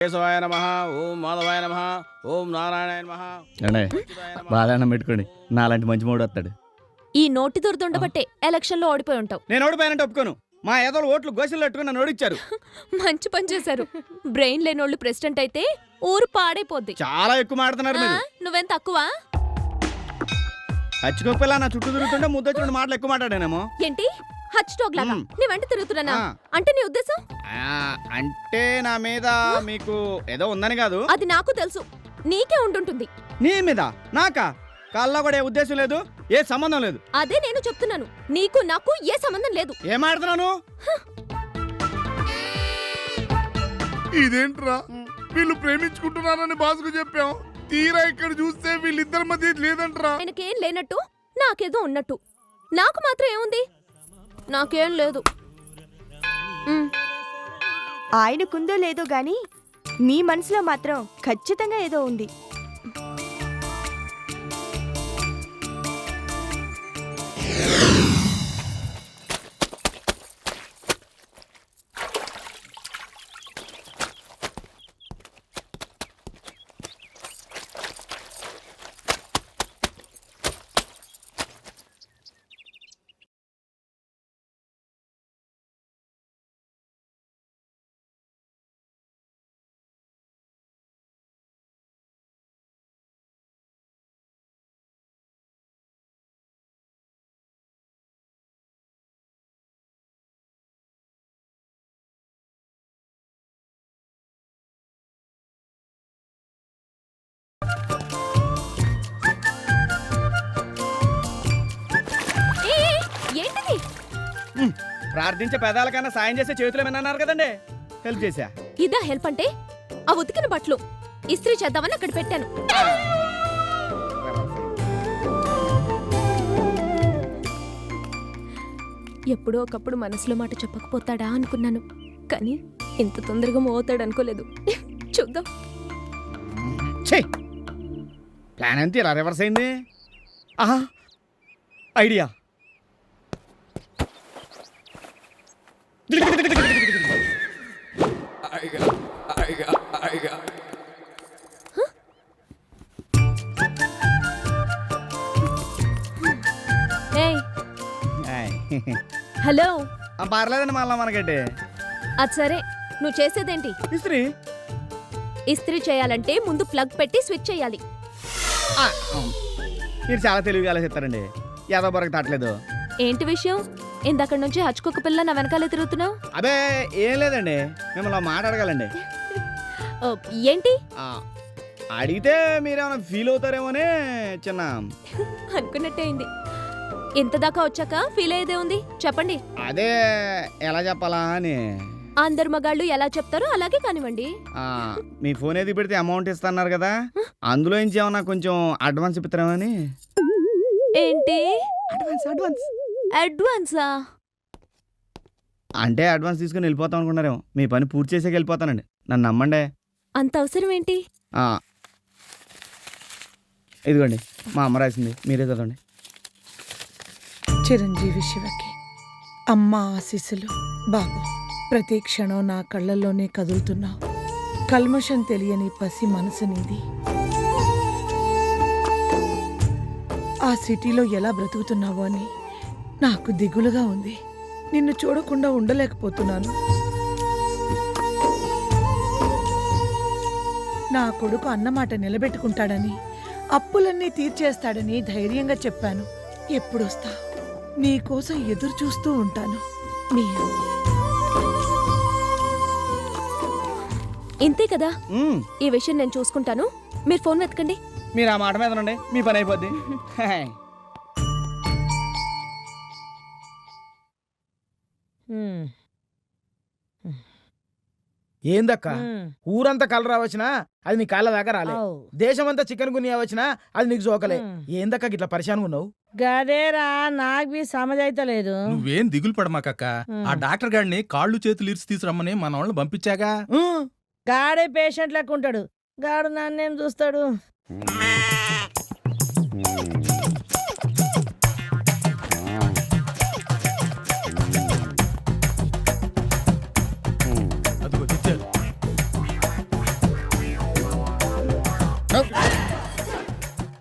కేశవాయ నమ ఓం మాధవాయ నమ ఓం నారాయణాయ నమ. పెట్టుకోండి. నాలాంటి మంచి మూడు వస్తాడు. ఈ నోటి దొరదుండబట్టే ఎలక్షన్లో ఓడిపోయి ఉంటావు. నేను ఓడిపోయానంటే ఒప్పుకోను. మా ఏదో ఓట్లు గోసిలు పెట్టుకుని నన్ను ఓడిచ్చారు. మంచి పని చేశారు. బ్రెయిన్ లేనోళ్ళు ప్రెసిడెంట్ అయితే ఊరు పాడైపోద్ది. చాలా ఎక్కువ మాడుతున్నారు మీరు. నువ్వేం తక్కువ? హచ్చుకోపిల్ల నా చుట్టూ తిరుగుతుంటే ముద్దొచ్చి రెండు మాటలు ఎక్కువ మాట్లాడానేమో. ఏంటి? హచ్ టాగ్ లాగా. నీ వెంట తిరుగుతున్నానా? ఆ. అంటే నీ ఉద్దేశం? ఆ, అంటే నా మీద మీకు ఏదో ఉందని కాదు. అది నాకు తెలుసు. నీకే ఉండుంటుంది. నీ మీద? నాకా? కాల్లో కూడా ఏ ఉద్దేశం లేదు ఏ సంబంధం లేదు. అదే నేను చెప్తున్నాను. నీకు నాకు ఏ సంబంధం లేదు. ఏం ఆడుతున్నాను? ఇదేంట్రా? వీళ్ళు ప్రేమించుకుంటున్నారని బాసుకు చెప్పాం. తీరా ఇక్కడ చూస్తే వీళ్ళిద్దరి మధ్య లేదంట్రా. ఆయనకేం లేనట్టు నాకేదో ఉన్నట్టు. నాకు మాత్రం ఏముంది? నాకేం లేదు. ఆయనకుందో లేదో గాని మీ మనసులో మాత్రం ఖచ్చితంగా ఏదో ఉంది. ప్రార్థించే పెదాలకన్నా సాయం చేసే చేతులు ఏమన్నారు కదండి? హెల్ప్ చేశా. ఇదా హెల్ప్ అంటే ఆ ఉతికిన బట్టలు ఇస్త్రీ చేద్దామని అక్కడ పెట్టాను. ఎప్పుడో ఒకప్పుడు మనసులో మాట చెప్పకపోతాడా అనుకున్నాను. కానీ ఇంత తొందరగా మోతాడు అనుకోలేదు. చూద్దాం. ఛే! ప్లాన్ అంతా ఇలా రివర్స్ అయింది. ఆహా! ఐడియా. ఏయ్. హలో. ఆ, పర్లేదండి మళ్ళా మనకంటే. అది సరే. నువ్వు చేసేదేంటి? ఇస్త్రీ. ఇస్త్రీ చేయాలంటే ముందు ప్లగ్ పెట్టి స్విచ్ చేయాలి. ఆ. మీరు చాలా తెలివిగా ఆలోచిస్తారండి. ఏదో బొరకు తట్టలేదు ఏంటి విషయం? ఇందక్కడ నుంచి హచ్చుకొక పిల్ల నా వెనకాలే తిరుగుతున్నావు? అబే ఏం లేదండి. మిమ్మల్ని ఒక మాట అడగాలండి. ఓ, ఏంటి? ఆ, అడిగితే మీరేమైనా ఫీల్ అవుతారేమోనే చిన్న. అనుకున్నట్టే అయింది. ఇంత దాకా వచ్చాక ఫీల్ అయ్యేదే ఉంది? చెప్పండి. అదే ఎలా చెప్పాలా అని. అందరు మగాళ్ళు ఎలా చెప్తారో అలాగే కానివ్వండి. ఆ, మీ ఫోన్ ఏది పెడితే అమౌంట్ ఇస్తున్నారు కదా? అందులో నుంచి ఏమన్నా కొంచెం అడ్వాన్స్ ఇప్పుతారేమని ఏంటి? అడ్వాన్స్ అడ్వాన్స్ అడ్వాన్సా? అంటే అడ్వాన్స్ తీసుకుని వెళ్ళిపోతాం అనుకున్నారేమో. మీ పని పూర్తి చేసేకి వెళ్ళిపోతానండి. నన్ను నమ్మండి. అంత అవసరం ఏంటి? ఆ, ఇదిగోండి మా అమ్మ రాసింది. మీరే చదవండి. చిరంజీవి శివకి అమ్మ ఆశీస్సులు. బాబు ప్రతి క్షణం నా కళ్ళల్లోనే కదులుతున్నావు కల్మషం తెలియని పసి మనసు నీది. ఆ సిటీలో ఎలా బ్రతుకుతున్నావో అని నాకు దిగులుగా ఉంది. నిన్ను చూడకుండా ఉండలేకపోతున్నాను. నా కొడుకు అన్నమాట నిలబెట్టుకుంటాడని అప్పులన్నీ తీర్చేస్తాడని ధైర్యంగా చెప్పాను. ఎప్పుడొస్తా? నీకోసం ఎదురు చూస్తూ ఉంటాను. మీ. ఇంతే కదా. ఈ విషయం నేను చూసుకుంటాను. మీరు ఫోన్ వెతకండి. మీరు ఆ మాట మీద ఉండండి. మీ పని అయిపోద్ది. ఏందక్క? ఊరంతా కలరా వచ్చినా అది నీ కాళ్ళ దాకా రాలే. దేశమంతా చికెన్ గునియా వచ్చినా అది నీకు జోకలే. ఏందక్క గిట్లా పరిశాన్ ఉన్నావు? గదేరా నాకు బి సమజైతలేదు నువ్వేం దిగులు పడమాకక్క. ఆ డాక్టర్ గాడిని కాళ్ళు చేతులు ఇరిచి తీసురమ్మని మన వాళ్ళని పంపించాగా? గాడే పేషెంట్ లెక్క ఉంటాడు గాడు నన్నేం చూస్తాడు?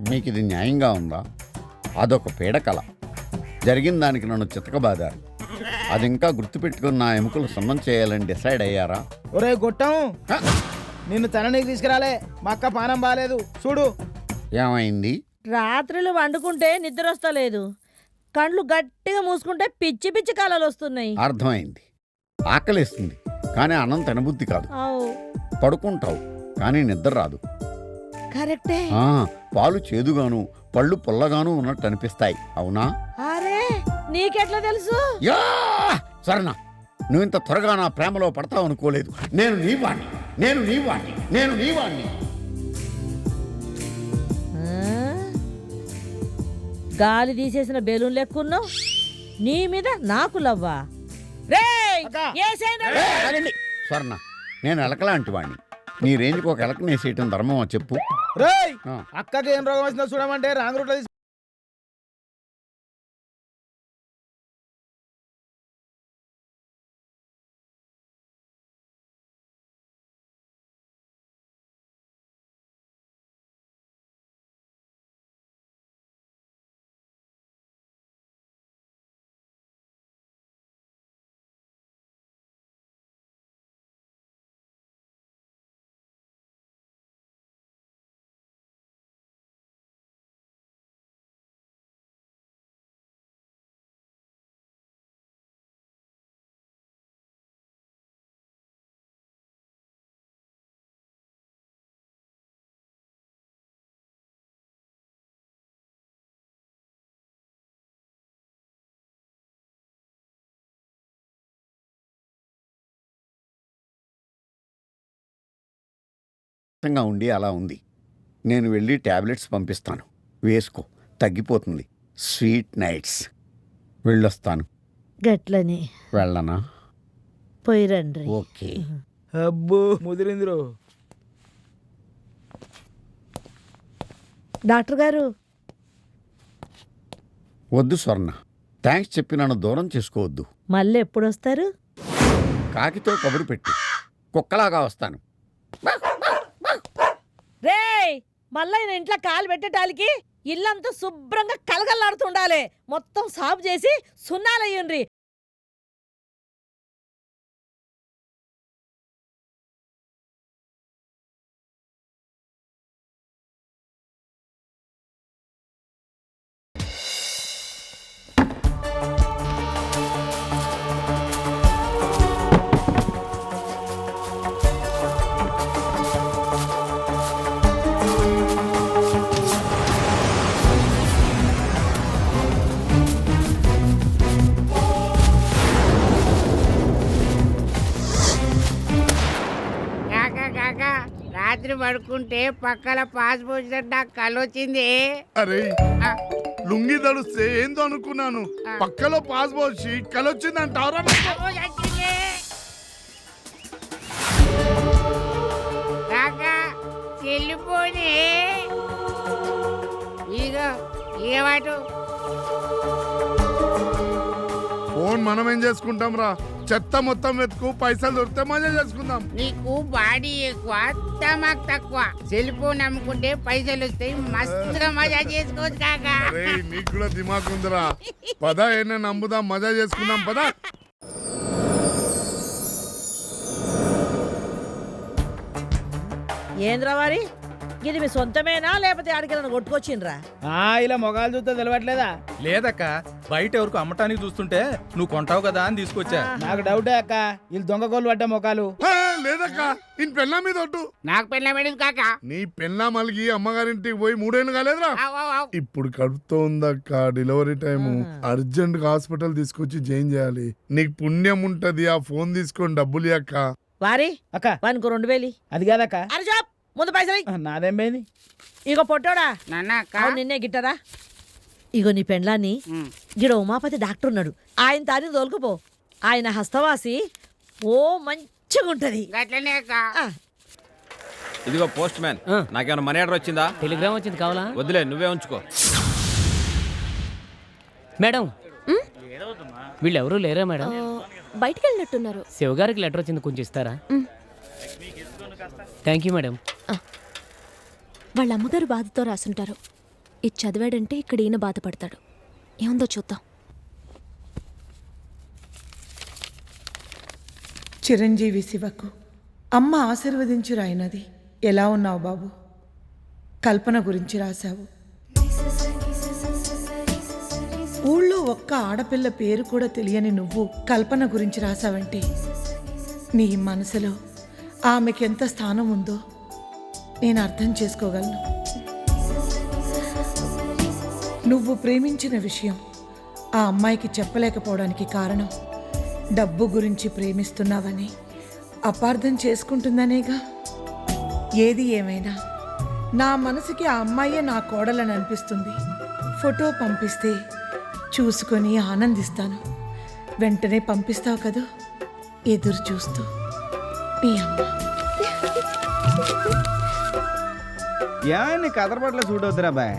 మీకు ఇది న్యాయంగా ఉందా? అదొక పీడకల. జరిగిన దానికి నన్ను చితకబాదారు. అది ఇంకా గుర్తుపెట్టుకుని నా ఎముకలు సున్నం చేయాలని డిసైడ్ అయ్యారా? ఒరే గొట్టం! నిన్ను తననీకి తీసుకురాలే. మా అక్క పానం బాలేదు. చూడు. ఏమైంది? రాత్రులు వండుకుంటే నిద్ర వస్తలేదు కండ్లు గట్టిగా మూసుకుంటే పిచ్చి పిచ్చి కాలాలు వస్తున్నాయి అర్థమైంది. ఆకలిస్తుంది. కానీ అన్నం తినబుద్ధి కాదు. పడుకుంటావు కానీ నిద్ర రాదు. కరెక్టే. ఆ, పాలు చేదుగాను పళ్ళు పుల్లగాను ఉన్నట్టు అనిపిస్తాయి. అవునా? అరే నీకెట్లా తెలుసు? యా! సరేనా. నువ్వు ఇంత త్వరగా నా ప్రేమలో పడతావు అనుకోలేదు. నేను నీ వాణ్ణి. నేను నీ వాణ్ణి. నేను నీ వాణ్ణి. ఆ? గాలి తీసేసిన బెలూన్ లెక్కున్నావు? నీ మీద నాకు లవ్వా? రేయ్! అక్క. ఏసైనా ఏ, ఆగండి. స్వర్ణ నేను ఎలకలాంటి వాణ్ణి. నీ రేంజ్కి ఒక ఎలకనేసేయటం ధర్మమా చెప్పు రేయ్ ఆ. అక్కకి ఏం రోగం వచ్చిందో చూడమంటే రాంగ్ రూట్లో కష్టంగా ఉండి అలా ఉంది. నేను వెళ్ళి టాబ్లెట్స్ పంపిస్తాను. వేసుకో. తగ్గిపోతుంది. Sweet nights. వెళ్ళొస్తాను. గట్లని. వెళ్ళనా? పోయిరండ్రి. ఓకే. అబ్బో ముదిరిందిరో. డాక్టర్ గారు. వద్దు స్వర్ణ. థ్యాంక్స్ చెప్పి నన్ను దూరం చేసుకోవద్దు. మళ్ళీ ఎప్పుడు వస్తారు కాకితో కబురు పెట్టి. కుక్కలాగా వస్తాను. మళ్ళీ ఇంట్లో కాలు పెట్టేటానికి ఇల్లంతా శుభ్రంగా కలగల్లాడుతుండాలి. మొత్తం సాఫ్ చేసి సున్నాలయ్యండ్రి. పడుకుంటే పక్కల పాస్ పోసినట్టు నాకు కలొచ్చింది. అరే లుంగి తడుస్తే ఏందో అనుకున్నాను. పక్కలో పాస్ పోసి చెల్లిపోని. ఇదిగో ఇక వాటు. ఫోన్ మనం ఏం చేసుకుంటాం రా చెత్త మొత్తం వెతుకు పైసలు దొరికితే మజా చేసుకుందాం. నీకు బాడీ ఎక్కువ తమాక్ తక్కువ. సెల్ ఫోన్ అమ్ముకుంటే పైసలు వస్తాయి మస్తుగా మజా చేసుకోవచ్చు కాక. నీకు కూడా దిమాగ్ ఉందిరా. పద ఏమైనా నమ్ముదాం మజా చేసుకుందాం పద. ఏంద్రా వారి ఇది మీ సొంతమేనా? లేకపోతే ఆడికి కొట్టుకొచ్చిండ్రా? ఆ ఇలా మొగాలు చూస్తే తెలియట్లేదా లేదక్క బయట ఎవరికి అమ్మటానికి చూస్తుంటే నువ్వు కొంటావు కదా అని తీసుకొచ్చా. నాకు డౌటే అక్క వీళ్ళు దొంగ కోళ్ళు పడ్డ మొఖాలు లేదక్క పెళ్ళా మీద ఒట్టు. నాకు పెళ్ళ పెడింది కాక? నీ పెళ్ళా మలిగి అమ్మగారింటికి పోయి మూడేళ్ళు కాలేదురా. ఇప్పుడు కడుపుతో ఉందక్క డెలివరీ టైం అర్జెంట్గా హాస్పిటల్ తీసుకొచ్చి జాయిన్ చేయాలి. నీకు పుణ్యం ఉంటది ఆ ఫోన్ తీసుకొని డబ్బులు అక్క వారి అక్క. వానికి రెండు వేలి అది కాదక్క. ముందు పైసలు నాదేం పోయింది ఇగో పొట్టోడా. నాన్న అవును నిన్నే గిట్టరా ఇగో నీ పెండ్లాన్ని. గిడ ఉమాపతి డాక్టర్ ఉన్నాడు. ఆయన తాని తోలుకుపో. ఆయన హస్తవాసి ఓ మంచిగా ఉంటది గట్లనే అక్క. ఆ, ఇదిగో పోస్ట్ మ్యాన్. నాకేమైనా మనీ ఆర్డర్ వచ్చిందా? టెలిగ్రామ్ వచ్చింది కావాలా? వదిలే నువ్వే ఉంచుకో. మేడం. వీళ్ళు ఎవరు లేరా మేడం? బయటికి వెళ్ళినట్టున్నారు శివ గారికి లెటర్ వచ్చింది కొంచెం ఇస్తారా. థ్యాంక్ యూ మేడం వాళ్ళ అమ్మగారు బాధతో రాసుంటారు. ఇది చదివాడంటే ఇక్కడ ఈయన బాధపడతాడు. ఏముందో చూద్దాం. చిరంజీవి శివకు అమ్మ ఆశీర్వదించి రాయినది ఎలా ఉన్నావు బాబు? కల్పన గురించి రాశావు. ఊళ్ళో ఒక్క ఆడపిల్ల పేరు కూడా తెలియని నువ్వు కల్పన గురించి రాశావంటే నీ మనసులో ఆమెకెంత స్థానం ఉందో నేను అర్థం చేసుకోగలను. నువ్వు ప్రేమించిన విషయం ఆ అమ్మాయికి చెప్పలేకపోవడానికి కారణం డబ్బు గురించి ప్రేమిస్తున్నావని అపార్థం చేసుకుంటుందనేగా? ఏది ఏమైనా? నా మనసుకి ఆ అమ్మాయే నా కోడలని అనిపిస్తుంది. ఫోటో పంపిస్తే చూసుకొని ఆనందిస్తాను. వెంటనే పంపిస్తావు కదా? ఎదురు చూస్తూ. మీ అమ్మ. యా నీ కదరపట్ల చూడొద్దురా బాయ్.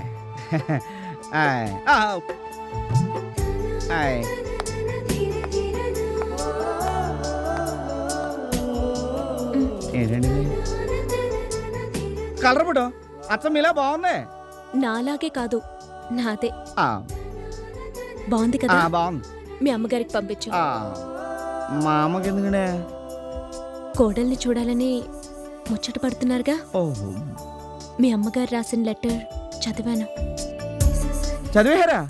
ఏంటండి ఇది? కలర్ పుట్టు అచ్చం ఇలా బాగుంది? నాలాగే కాదు నాదే. బాగుంది కదా? బాగుంది. మీ అమ్మగారికి పంపించు. మా అమ్మకి ఎందుకంటే కోడల్ని చూడాలని ముచ్చట పడుతున్నారుగా? మీ అమ్మగారు రాసిన లెటర్ చదివాను. చదివేరా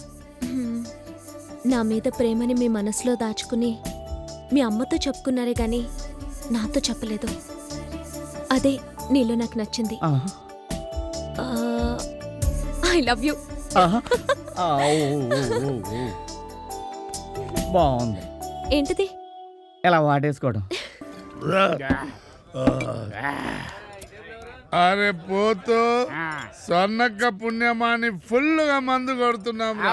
హ్మ్. నా మీద ప్రేమని మీ మనసులో దాచుకుని మీ అమ్మతో చెప్పుకున్నారే గాని నాతో చెప్పలేదు. అదే నీలో నాకు నచ్చింది. I love you. బాగుంది. ఏంటిది? ఇలా వాటేసుకోవడం అరే పోతూ స్వర్ణక్క పుణ్యమాని ఫుల్గా మందు కొడుతున్నాం